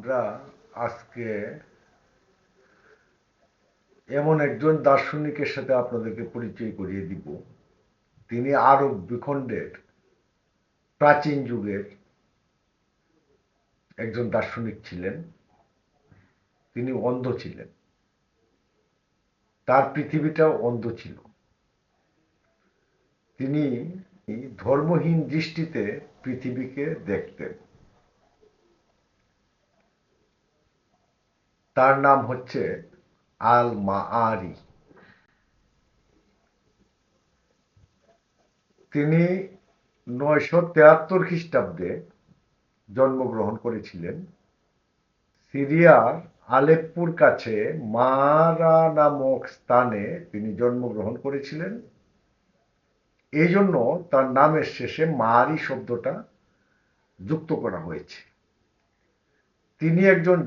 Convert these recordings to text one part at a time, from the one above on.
আমরা আজকে এমন একজন দার্শনিকের সাথে আপনাদেরকে পরিচয় করিয়ে দিব। তিনি আরব ভূখণ্ডের প্রাচীন যুগের একজন দার্শনিক ছিলেন। তিনি অন্ধ ছিলেন। তার পৃথিবীটাও অন্ধ ছিল। তিনি ধর্মহীন দৃষ্টিতে পৃথিবীকে দেখতেন। তার নাম হচ্ছে আল মাআরি তিনি নয়শো তেয়াত্তর খ্রিস্টাব্দে জন্মগ্রহণ করেছিলেন। সিরিয়ার আলেপ্পুর কাছে মারা নামক স্থানে তিনি জন্মগ্রহণ করেছিলেন। এই জন্য তার নামের শেষে মারি শব্দটা যুক্ত করা হয়েছে। তিনি একজন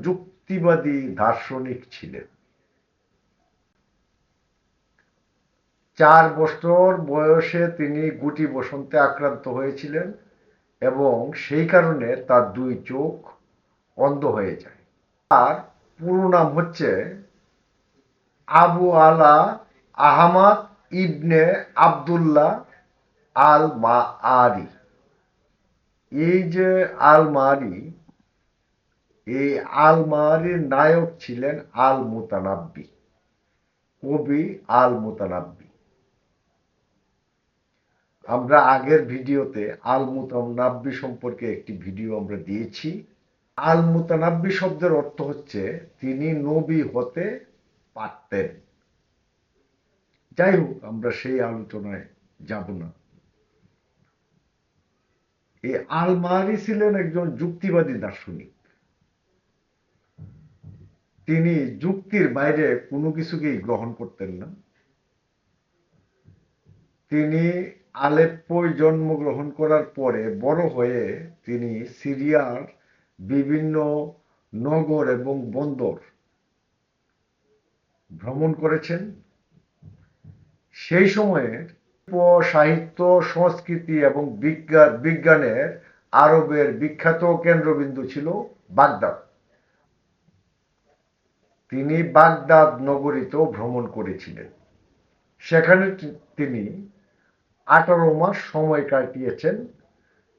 যুক্তিবাদী দার্শনিক ছিলেন। চার বছর বয়সে তিনি গুটি বসন্তে আক্রান্ত হয়েছিলেন এবং সেই কারণে তার দুই চোখ অন্ধ হয়ে যায়। তার পুরো নাম হচ্ছে আবু আলা আহমাদ ইবনে আবদুল্লাহ আল মা আরি এই যে আল মারি এই আল মারির নায়ক ছিলেন আল মুতানাব্বি কবি আল মুতানাব্বি আমরা আগের ভিডিওতে আল মুতানাব্বি সম্পর্কে একটি ভিডিও আমরা দিয়েছি। আল মুতানাব্বি শব্দের অর্থ হচ্ছে তিনি নবী হতে পারতেন। যাই হোক, আমরা সেই আলোচনায় যাব না। এই আলমারি ছিলেন একজন যুক্তিবাদী দার্শনিক। তিনি যুক্তির বাইরে কোনো কিছুকেই গ্রহণ করতেন না। তিনি আলেপ্পোয় জন্মগ্রহণ করার পরে বড় হয়ে তিনি সিরিয়ার বিভিন্ন নগর এবং বন্দর ভ্রমণ করেছেন। সেই সময়ের সাহিত্য, সংস্কৃতি এবং বিজ্ঞান বিজ্ঞানের আরবের বিখ্যাত কেন্দ্রবিন্দু ছিল বাগদাদ। তিনি বাগদাদ নগরীতেও ভ্রমণ করেছিলেন। সেখানে তিনি আঠারো মাস সময় কাটিয়েছেন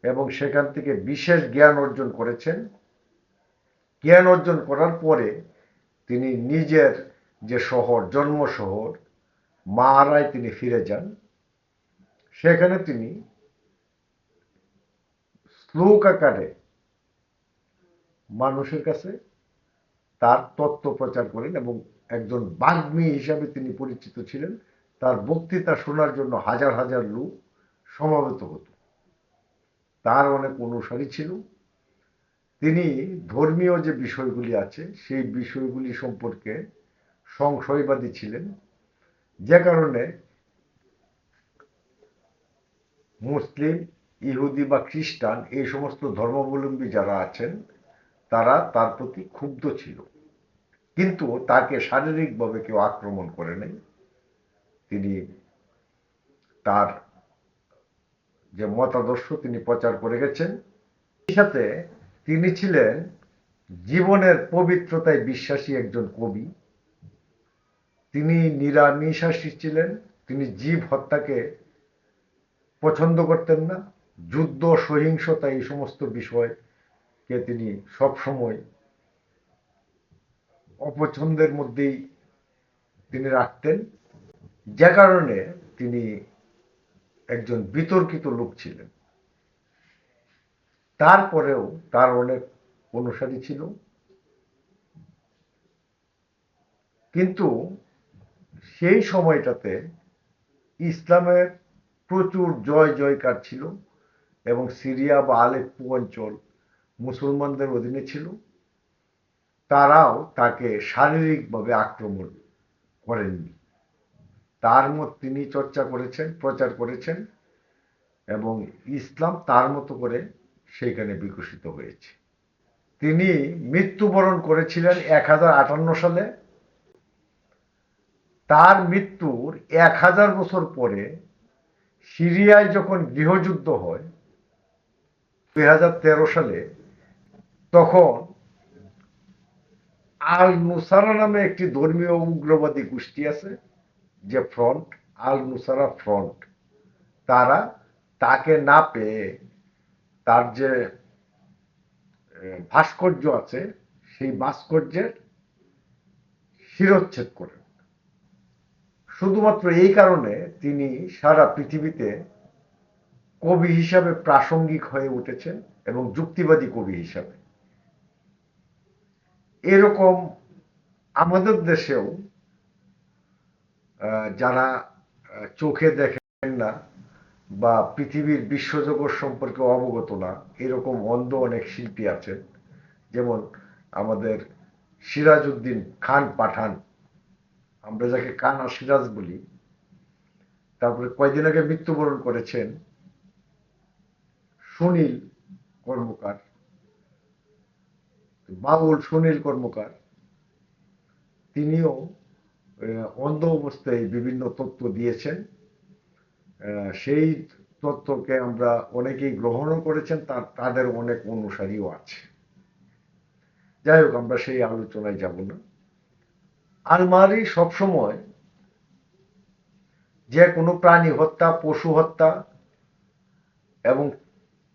এবং সেখান থেকে বিশেষ জ্ঞান অর্জন করেছেন। জ্ঞান অর্জন করার পরে তিনি নিজের যে শহর, জন্ম শহর মারায় তিনি ফিরে যান। সেখানে তিনি শ্লোক আকারে মানুষের কাছে তার তত্ত্ব প্রচার করেন এবং একজন বাগ্মী হিসাবে তিনি পরিচিত ছিলেন। তার বক্তৃতা শোনার জন্য হাজার হাজার লোক সমাবেত হতো। তার অনেক অনুসারী ছিল। তিনি ধর্মীয় যে বিষয়গুলি আছে, সেই বিষয়গুলি সম্পর্কে সংশয়বাদী ছিলেন। যে কারণে মুসলিম, ইহুদি বা খ্রিস্টান, এই সমস্ত ধর্মাবলম্বী যারা আছেন, তারা তার প্রতি ক্ষুব্ধ ছিল। কিন্তু তাকে শারীরিকভাবে কেউ আক্রমণ করে নাই। তিনি তার যে মতাদর্শ তিনি প্রচার করে গেছেন। সাথে তিনি ছিলেন জীবনের পবিত্রতায় বিশ্বাসী একজন কবি। তিনি নিরামিষাসী ছিলেন। তিনি জীব হত্যাকে পছন্দ করতেন না। যুদ্ধ, সহিংসতা এই সমস্ত বিষয়কে তিনি সবসময় অপছন্দের মধ্যেই তিনি রাখতেন, যে কারণে তিনি একজন বিতর্কিত লোক ছিলেন। তারপরেও তার অনেক অনুসারী ছিল। কিন্তু সেই সময়টাতে ইসলামের প্রচুর জয় জয়কার ছিল এবং সিরিয়া বা আলেপ্পু অঞ্চল মুসলমানদের অধীনে ছিল। তারাও তাকে শারীরিকভাবে আক্রমণ করেননি। তার মত তিনি চর্চা করেছেন, প্রচার করেছেন এবং ইসলাম তার মতো করে সেইখানে বিকশিত হয়েছে। তিনি মৃত্যুবরণ করেছিলেন এক হাজার আটান্ন সালে। তার মৃত্যুর এক হাজার বছর পরে সিরিয়ায় যখন গৃহযুদ্ধ হয়, দুই হাজার তেরো সালে, তখন আল নুসারা নামে একটি ধর্মীয় উগ্রবাদী গোষ্ঠী আছে, যে ফ্রন্ট, আল নুসারা ফ্রন্ট। তারা তাকে না পেয়ে তার যে ভাস্কর্য আছে, সেই ভাস্কর্যের শিরোচ্ছেদ করেন। শুধুমাত্র এই কারণে তিনি সারা পৃথিবীতে কবি হিসাবে প্রাসঙ্গিক হয়ে উঠেছেন এবং যুক্তিবাদী কবি হিসাবে। এরকম আমাদের দেশেও যারা চোখে দেখেন না বা পৃথিবীর বিশ্বজগৎ সম্পর্কে অবগত না, এরকম অন্ধ অনেক শিল্পী আছেন। যেমন আমাদের সিরাজউদ্দিন খান পাঠান। আমরা যাকে কানা সিরাজ বলি। তারপরে কয়দিন আগে মৃত্যুবরণ করেছেন সুনীল কর্মকার। বাবুল সুনীল কর্মকার, তিনিও অন্ধ অবস্থায় বিভিন্ন তথ্য দিয়েছেন। সেই তথ্যকে আমরা অনেকেই গ্রহণও করেছেন, তার, তাদের অনেক অনুসারীও আছে। যাই হোক, আমরা সেই আলোচনায় যাব না। আলমারি সবসময় যে কোনো প্রাণী হত্যা, পশু হত্যা এবং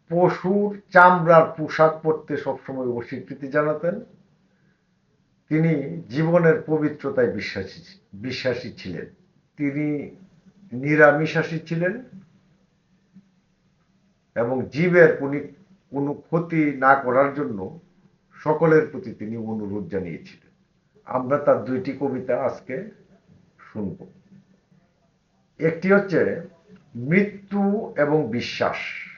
পশুর চামড়ার পোশাক পরতে সবসময় অস্বীকৃতি জানাতেন। তিনি জীবনের পবিত্রতায় বিশ্বাসী বিশ্বাসী ছিলেন। তিনি নিরামিষাসী ছিলেন এবং জীবের কোনো ক্ষতি না করার জন্য সকলের প্রতি তিনি অনুরোধ জানিয়েছিলেন। আমরা তার দুইটি কবিতা আজকে শুনব। একটি হচ্ছে, মৃত্যু এবং বিশ্বাস।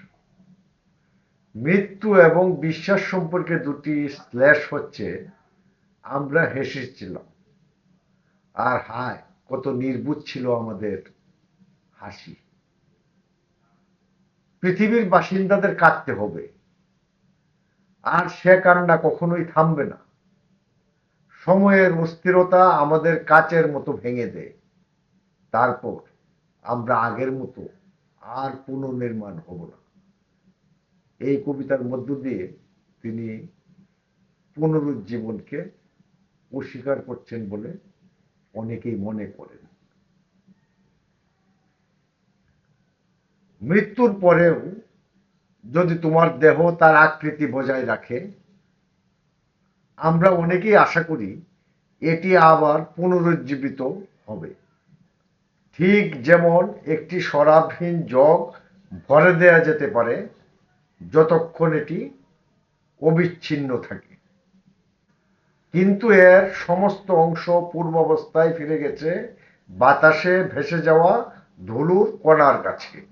মৃত্যু এবং বিশ্বাস সম্পর্কে দুটি স্ল্যাশ হচ্ছে, আমরা হেসেছিলাম। আর হায়, কত নির্বুধ ছিল আমাদের হাসি। পৃথিবীর বাসিন্দাদের কাঁদতে হবে। আর সে কান্না কখনোই থামবে না। সময়ের অস্থিরতা আমাদের কাচের মতো ভেঙে দেয়। তারপর আমরা আগের মতো আর পুনর্নির্মাণ হব না। এই কবিতার মধ্য দিয়ে তিনি পুনরুজ্জীবনকে অস্বীকার করছেন বলে অনেকেই মনে করেন। মৃত্যুর পরেও যদি তোমার দেহ তার আকৃতি বজায় রাখে, আমরা অনেকেই আশা করি এটি আবার পুনরুজ্জীবিত হবে। ঠিক যেমন একটি শরাবহীন জগ ভরে দেয়া যেতে পারে যতক্ষণ এটি অবিচ্ছিন্ন থাকে। কিন্তু এর সমস্ত অংশ পূর্বাবস্থায় ফিরে গেছে বাতাসে ভেসে যাওয়া ধুলুর কণার কাছে।